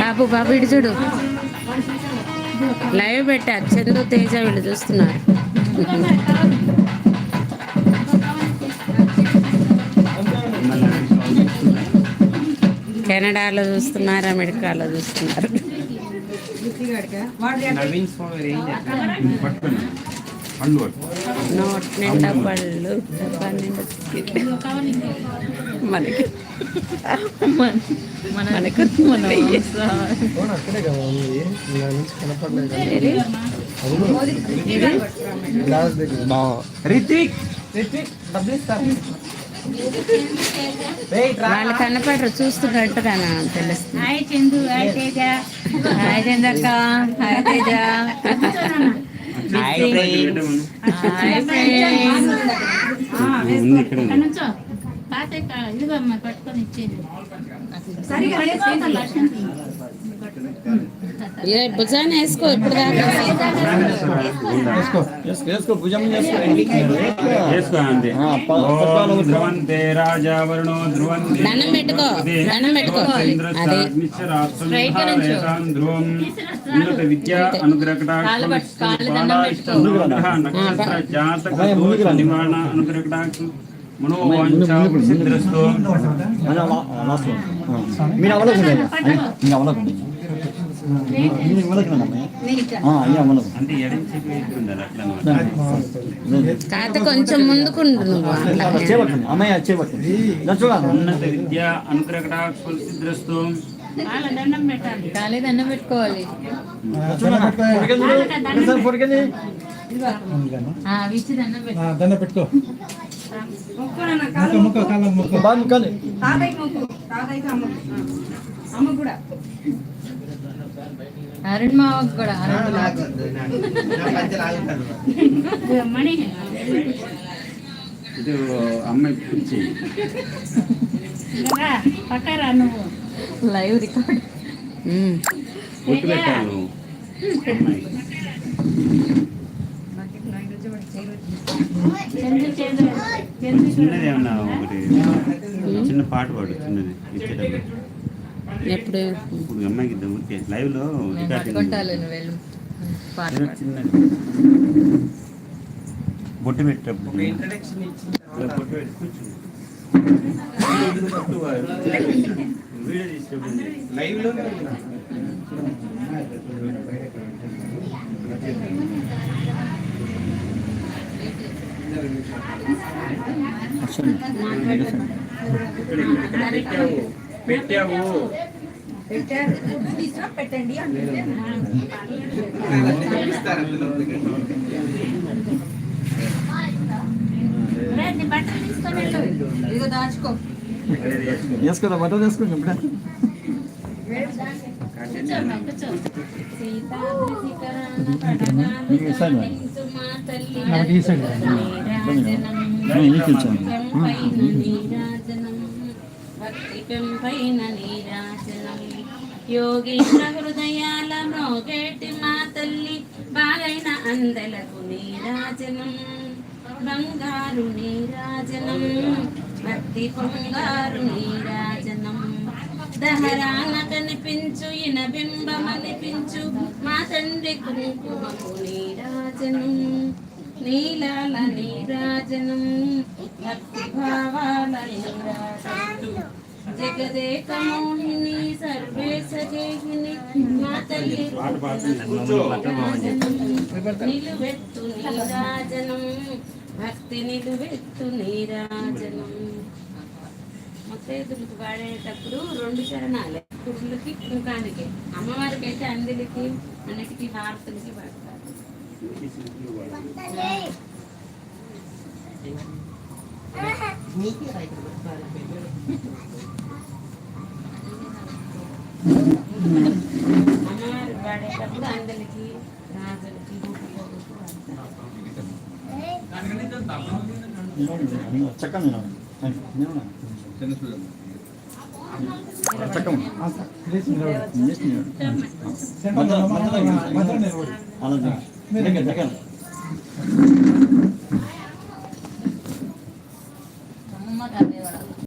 బాబు బాబు ఇటు చూడు. లైవ్ పెట్టా చందు తేజ వీళ్ళు చూస్తున్నారు. కెనడాలో చూస్తున్నారు అమెరికాలో చూస్తున్నారు. నోట్ నిండా పళ్ళు డబ్బా నిండా బిస్కెట్లు. మనకి మనకు వాళ్ళు కనపడరు చూస్తున్నట్టుగానా తెలుస్తుంది. Hi Chandu hi Teja. Hi చందక్క hi Teja. Hi ఉంది ఇక్కడ ఉంది. నుంచో తాతయ్య ఇదిగో అమ్మ పట్టుకొని ఇచ్చేది ఏ భుజాన వేసుకో ఇప్పుడు దాకా వేసుకో భుజం చేసుకో చేసుకో అంతే ఆ, ప- పద్మాలు ఓం ధ్రువంతే రాజా వరుణో ధ్రువంతే దండం పెట్టుకో దండం పెట్టుకో అదే ధ్రువం ఉన్నత విద్య అనుగ్రహకటాక్షం నక్షత్ర జాతక దోష నివారణ అనుగ్రహకటాక్షం మనోవాంఛ సిద్ధిరస్తు లాస్ట్ మీరు మీరు అవ్వలేదు. కాకపోతే కొంచెం. చేపట్టండి అమ్మాయి చేపట్టండి చూడాలి ఉన్నత విద్య దండం పెట్టాలి కాలే దండం పెట్టుకోవాలి దండ పెట్టుకో. అరుణ్ మావకు కూడా ఇది అమ్మాయి పక్కరా నువ్వు. Live record um. ఒట్టు పెట్టాను నువ్వు. అమ్మాయి. చందు చందు చందు చిన్నది ఏమన్నా ఒకటి? చిన్న పాట పాడు చిన్నది. ఇచ్చేటప్పుడు. ఎప్పుడు? ఇప్పుడు అమ్మాయికి ఇద్దాం ఊరికే. లైవ్లో చిన్నది. బొట్టు పెట్టేటప్పుడు బొట్టు. పెట్టి. వీడియో లైవ్లో పెట్టావు పెట్టావు నీ బట్టలు తీసుకొని వెళ్ళు ఇదిగో దాచుకో వేసుకోరా బట్టలు వేసుకోండి ఇప్పుడే కూర్చోమ్మా, కూర్చో మీకు ఇస్తాను మరి. యోగేంద్ర హృదయాల మోగేటి మా తల్లి బాగైన అందలకు నీరాజనం బంగారు నీరాజనం భక్తి పొంగారు నీరాజనం దహరాన కనిపించు ఇన బింబమనిపించు మా తండ్రి కుంకుమకు నీరాజనం లీలాల నీరాజనం భక్తి భావాల నీరాజనం జగదేక మోహిని సర్వేశ గేహిని మా తల్లి నిలువెత్తు నీరాజనం భక్తి నిలువెత్తు నీరాజనం. ముత్తైదులకు పాడేటప్పుడు రెండు చరణాలే. పురుషులకి కుంకానికి. అమ్మవారికి అయితే అందరికి అన్నిటికీ హారతులకి పాడతారు. అందరికి రాజులకి చక్కని చక్కం అలా దగ్గర